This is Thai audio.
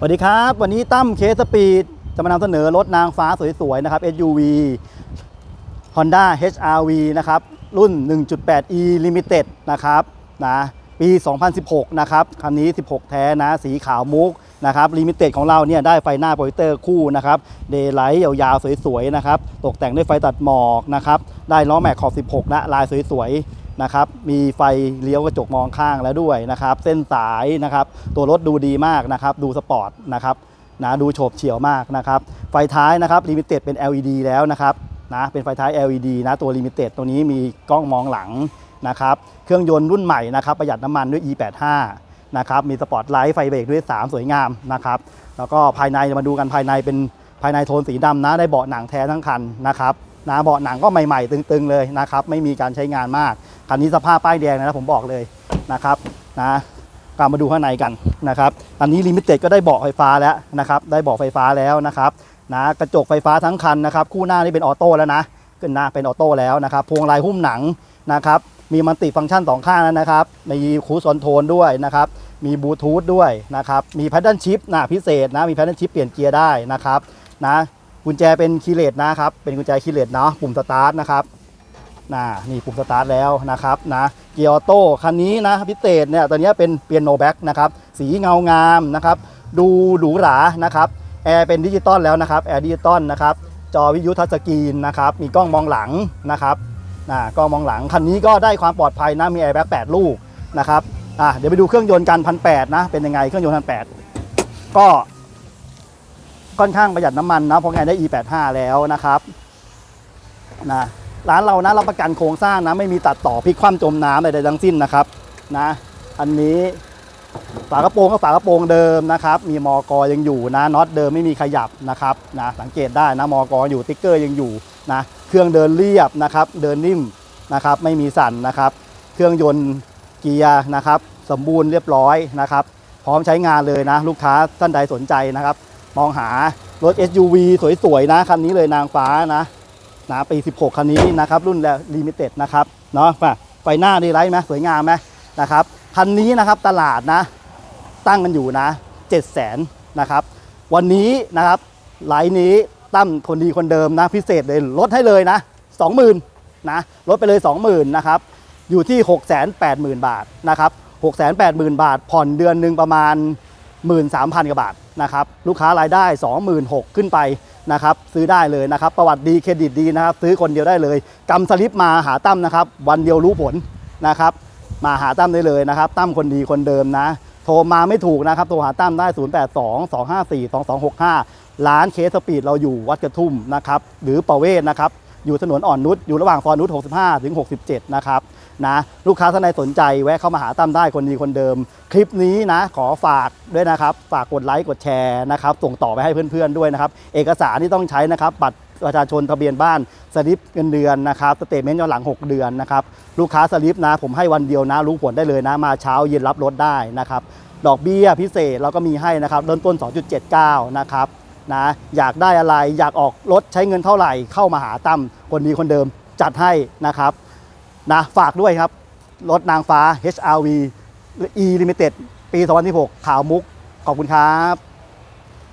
สวัสดีครับ วันนี้ตั้มเคสปีดจะมานำเสนอรถนางฟ้าสวยๆ นะครับ SUV Honda HRV นะครับ รุ่น 1.8e Limited นะครับนะปี 2016 นะครับคันนี้ 16 แท้นะ สีขาวมุกนะครับลิมิเต็ดของเราเนี่ยได้ไฟหน้าโปรเจคเตอร์คู่นะครับเดย์ไลท์ยาวๆ สวยๆนะครับตกแต่งด้วยไฟตัดหมอกนะครับได้ล้อแม็กขอบ 16นะลายสวยๆ นะครับ มีไฟเลี้ยวกระจกมองข้างแล้วด้วยนะครับ เส้นสายนะครับ ตัวรถดูดีมากนะครับ ดูสปอร์ตนะครับนะดูโฉบเฉี่ยวมากนะครับ ไฟท้ายนะครับลิมิเต็ดเป็น LED แล้วนะครับนะเป็นไฟท้าย LED นะตัวลิมิเต็ดตัวนี้มีกล้องมองหลังนะครับ เครื่องยนต์รุ่นใหม่นะครับ ประหยัดน้ำมันด้วย E85 นะครับ มีสปอร์ตไลท์ไฟเบรกด้วย 3 สวยงามนะครับ แล้วก็ภายในมาดูกันภายในเป็นภายในโทนสีดำนะ ได้เบาะหนังแท้ทั้งคันนะครับนะเบาะหนังก็ใหม่ๆ ตึงๆเลยนะครับ ไม่มีการใช้งานมาก คันนี้สภาพป้ายแดงนะผมบอกเลยนะครับนะกลับมาดูข้างในกันนะครับ อันนี้ลิมิเต็ดก็ได้เบาะไฟฟ้าแล้วนะครับ ได้เบาะไฟฟ้าแล้วนะครับนะกระจกไฟฟ้าทั้งคันนะครับ คู่หน้านี่เป็นออโต้แล้วนะขึ้นหน้าเป็นออโต้แล้วนะครับ พวงลายหุ้มหนังนะครับ มีมัลติฟังก์ชันสองข้างแล้วนะครับ มีคูสอนโทนด้วยนะครับ มีบลูทูธด้วยนะครับ มีแพดเดิลชิพนะพิเศษนะ มีแพดเดิลชิพเปลี่ยนเกียร์ได้นะครับนะ กุญแจเป็นคีย์เลสนะครับ เป็นกุญแจคีย์เลสเนาะ ปุ่มสตาร์ทนะครับ นะนี่ปุ่มสตาร์ทแล้วนะครับนะเกียร์ออโต้คันนี้นะพิเศษเนี่ยตัวเนี้เป็นเปียโนแบ็กนะครับสีเงางามนะครับดูหรูหรานะครับแอร์เป็นดิจิตอลแล้วนะครับแอร์ดิจิตอลนะครับจอวิทยุทัชสกรีนนะครับมีกล้องมองหลังนะครับนะกล้องมองหลังคันนี้ก็ได้ความปลอดภัยนะมีแอร์แบ็ก8ลูกนะครับอะเดี๋ยวไปดูเครื่องยนต์กันพันแนะเป็นยังไงเครื่องยนต์พันแก็ค่อนข้างประหยัดน้ำมันนะเพราะไงได้ E85 แล้วนะครับนะ ร้านเรานะรับประกันโครงสร้างนะไม่มีตัดต่อพลิกคว่ำจมน้ำใดๆทั้งสิ้นนะครับนะอันนี้ฝากระโปรงก็ฝากระโปรงเดิมนะครับ มีมอกอยังอยู่นะน็อตเดิมไม่มีขยับนะครับนะสังเกตได้นะมอกออยู่ติ๊กเกอร์ยังอยู่นะเครื่องเดินเรียบนะครับ เดินนิ่มนะครับ ไม่มีสั่นนะครับ เครื่องยนต์เกียร์นะครับ สมบูรณ์เรียบร้อยนะครับ พร้อมใช้งานเลยนะ ลูกค้าท่านใดสนใจนะครับ มองหารถ SUV สวยๆนะคันนี้เลยนางฟ้านะ นะปี 16 คันนี้นะครับรุ่นลิมิเต็ดนะครับเนาะไฟหน้าดีไลท์ไหมสวยงามไหมนะครับคันนี้นะครับตลาดนะตั้งกันอยู่นะ 7 0 0 0 0นนะครับวันนี้นะครับไลน์นี้ตั้มคนดีคนเดิมนะพิเศษเลยลดให้เลยนะ 20,000นะลดไปเลย 20,000นะครับอยู่ที่ 680,000 บาทนะครับ680,000 บาท ผ่อนเดือนหนึ่งประมาณ 13,000 กว่าบาทนะครับลูกค้ารายได้ 26,000 ขึ้นไปนะครับซื้อได้เลยนะครับ ประวัติดีเครดิตดีนะครับ ซื้อคนเดียวได้เลยกำสลิปมาหาตั้มนะครับ วันเดียวรู้ผลนะครับ มาหาตั้มได้เลยนะครับ ตั้มคนดีคนเดิมนะ โทรมาไม่ถูกนะครับโทรหาตั้มได้ 082 254 2265 ร้านเคสสปีดเราอยู่วัดกระทุ่มนะครับ หรือประเวศนะครับ อยู่ถนนอ่อนนุชอยู่ระหว่างซอยนุช65 ถึง 67 นะครับ นะลูกค้าท่านใดสนใจแวะเข้ามาหาตั้มได้คนดีคนเดิม คลิปนี้นะขอฝากด้วยนะครับ ฝากกดไลค์กดแชร์นะครับส่งต่อไปให้เพื่อนๆด้วยนะครับ เอกสารที่ต้องใช้นะครับ บัตรประชาชนทะเบียนบ้านสลิปเงินเดือนนะครับสเตทเมนต์ย้อนหลัง 6 เดือนนะครับลูกค้าสลิปนะ ผมให้วันเดียวนะ รู้ผลได้เลยนะ มาเช้าเย็นรับรถได้นะครับดอกเบี้ยพิเศษเราก็มีให้นะครับเริ่มต้น 2.79 นะครับนะอยากได้อะไรอยากออกรถใช้เงินเท่าไหร่เข้ามาหาตั้มคนดีคนเดิมจัดให้นะครับ นะฝากด้วยครับ รถนางฟ้า HRV E Limited ปี 2016 ขาวมุก ขอบคุณครับ